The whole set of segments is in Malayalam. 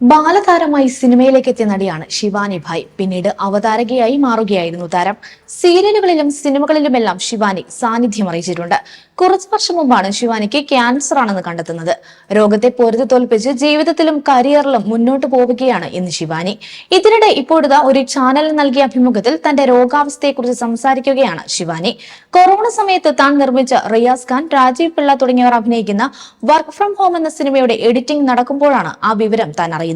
ബാലതാരമായി സിനിമയിലേക്ക് എത്തിയ നടിയാണ് ശിവാനി ഭായ്. പിന്നീട് അവതാരകയായി മാറുകയായിരുന്നു താരം. സീരിയലുകളിലും സിനിമകളിലുമെല്ലാം ശിവാനി സാന്നിധ്യം അറിയിച്ചിട്ടുണ്ട്. കുറച്ചു വർഷം മുമ്പാണ് ശിവാനിക്ക് ക്യാൻസർ ആണെന്ന് കണ്ടെത്തുന്നത്. രോഗത്തെ പൊരുതി തോൽപ്പിച്ച് ജീവിതത്തിലും കരിയറിലും മുന്നോട്ട് പോവുകയാണ് ഇന്ന് ശിവാനി. ഇതിനിടെ ഇപ്പോഴത്തെ ഒരു ചാനലിൽ നൽകിയ അഭിമുഖത്തിൽ തന്റെ രോഗാവസ്ഥയെക്കുറിച്ച് സംസാരിക്കുകയാണ് ശിവാനി. കൊറോണ സമയത്ത് താൻ നിർമ്മിച്ച റിയാസ് ഖാൻ രാജീവ് പിള്ള തുടങ്ങിയവർ അഭിനയിക്കുന്ന വർക്ക് ഫ്രം ഹോം എന്ന സിനിമയുടെ എഡിറ്റിംഗ് നടക്കുമ്പോഴാണ് ആ വിവരം താൻ അറിയുന്നത്.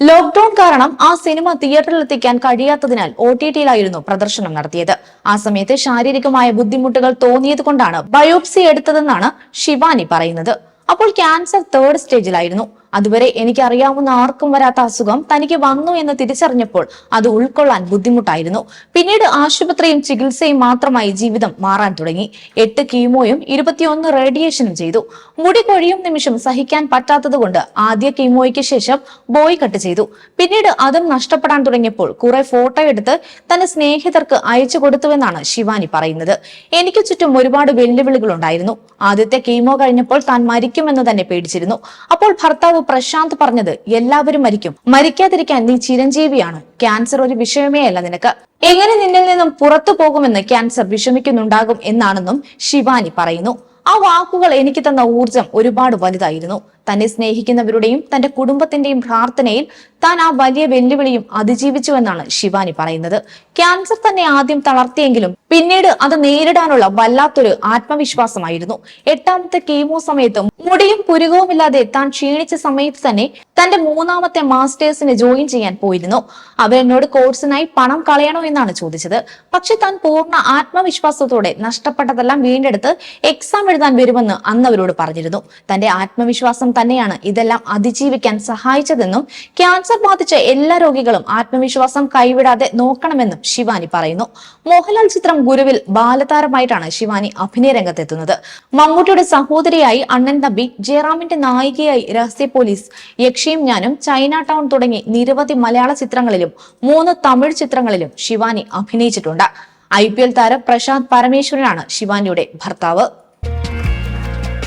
ലോക്ഡൌൺ കാരണം ആ സിനിമ തിയേറ്ററിൽ എത്തിക്കാൻ കഴിയാത്തതിനാൽ ഒ ടി ടിയിലായിരുന്നു പ്രദർശനം നടത്തിയത്. ആ സമയത്ത് ശാരീരികമായ ബുദ്ധിമുട്ടുകൾ തോന്നിയത് കൊണ്ടാണ് ബയോപ്സി എടുത്തതെന്നാണ് ശിവാനി പറയുന്നത്. അപ്പോൾ ക്യാൻസർ തേർഡ് സ്റ്റേജിലായിരുന്നു അതുവരെ എനിക്കറിയാവുന്ന ആർക്കും വരാത്ത അസുഖം തനിക്ക് വന്നു എന്ന് തിരിച്ചറിഞ്ഞപ്പോൾ അത് ഉൾക്കൊള്ളാൻ ബുദ്ധിമുട്ടായിരുന്നു. പിന്നീട് ആശുപത്രിയും ചികിത്സയും മാത്രമായി ജീവിതം മാറാൻ തുടങ്ങി. എട്ട് കീമോയും ഇരുപത്തിയൊന്ന് റേഡിയേഷനും ചെയ്തു. മുടി കൊഴിയും നിമിഷം സഹിക്കാൻ പറ്റാത്തതുകൊണ്ട് ആദ്യ കീമോയ്ക്ക് ശേഷം ബോയ് കട്ട് ചെയ്തു. പിന്നീട് അതും നഷ്ടപ്പെടാൻ തുടങ്ങിയപ്പോൾ കുറെ ഫോട്ടോ എടുത്ത് തന്റെ സ്നേഹിതർക്ക് അയച്ചു കൊടുത്തുവെന്നാണ് ശിവാനി പറയുന്നത്. എനിക്ക് ചുറ്റും ഒരുപാട് വെല്ലുവിളികൾ ഉണ്ടായിരുന്നു ആദ്യത്തെ കീമോ കഴിഞ്ഞപ്പോൾ താൻ മരിക്കുമെന്ന് തന്നെ പേടിച്ചിരുന്നു. അപ്പോൾ ഭർത്താവ് പ്രശാന്ത് പറഞ്ഞത് എല്ലാവരും മരിക്കും. മരിക്കാതിരിക്കാൻ നീ ചിരഞ്ജീവിയാണ്. ക്യാൻസർ ഒരു വിഷയമേ അല്ല നിനക്ക്. എങ്ങനെ നിന്നിൽ നിന്നും പുറത്തു പോകുമെന്ന് ക്യാൻസർ വിഷമിക്കുന്നുണ്ടാകും എന്നാണെന്നും ശിവാനി പറയുന്നു. ആ വാക്കുകൾ എനിക്ക് തന്ന ഊർജം ഒരുപാട് വലുതായിരുന്നു. തന്നെ സ്നേഹിക്കുന്നവരുടെയും തന്റെ കുടുംബത്തിന്റെയും പ്രാർത്ഥനയിൽ താൻ ആ വലിയ വെല്ലുവിളിയും അതിജീവിച്ചുവെന്നാണ് ശിവാനി പറയുന്നത്. ക്യാൻസർ തന്നെ ആദ്യം തളർത്തിയെങ്കിലും പിന്നീട് അത് നേരിടാനുള്ള വല്ലാത്തൊരു ആത്മവിശ്വാസമായിരുന്നു. എട്ടാമത്തെ കീമോ സമയത്ത് മുടിയും പുരുകവുമില്ലാതെ താൻ ക്ഷീണിച്ച സമയത്ത് തന്നെ തന്റെ മൂന്നാമത്തെ മാസ്റ്റേഴ്സിന് ജോയിൻ ചെയ്യാൻ പോയിരുന്നു. അവർ എന്നോട് കോഴ്സിനായി പണം കളയണോ എന്നാണ് ചോദിച്ചത്. പക്ഷെ താൻ പൂർണ ആത്മവിശ്വാസത്തോടെ നഷ്ടപ്പെട്ടതെല്ലാം വീണ്ടെടുത്ത് എക്സാം എഴുതാൻ വരുമെന്ന് അന്ന് അവരോട് പറഞ്ഞിരുന്നു. തന്റെ ആത്മവിശ്വാസം തന്നെയാണ് ഇതെല്ലാം അതിജീവിക്കാൻ സഹായിച്ചതെന്നും ക്യാൻസർ ബാധിച്ച എല്ലാ രോഗികളും ആത്മവിശ്വാസം കൈവിടാതെ നോക്കണമെന്നും ശിവാനി പറയുന്നു. മോഹൻലാൽ ചിത്രം ഗുരുവിൽ ബാലതാരമായിട്ടാണ് ശിവാനി അഭിനയ രംഗത്തെത്തുന്നത്. മമ്മൂട്ടിയുടെ സഹോദരിയായി അണ്ണൻ തമ്പി ജയറാമിന്റെ നായികയായി രഹസ്യ പോലീസ് യക്ഷിയും ഞാനും ചൈന ടൗൺ തുടങ്ങി നിരവധി മലയാള ചിത്രങ്ങളിലും മൂന്ന് തമിഴ് ചിത്രങ്ങളിലും ശിവാനി അഭിനയിച്ചിട്ടുണ്ട്. ഐ പി എൽ താരം പ്രശാന്ത് പരമേശ്വരനാണ് ശിവാനിയുടെ ഭർത്താവ്.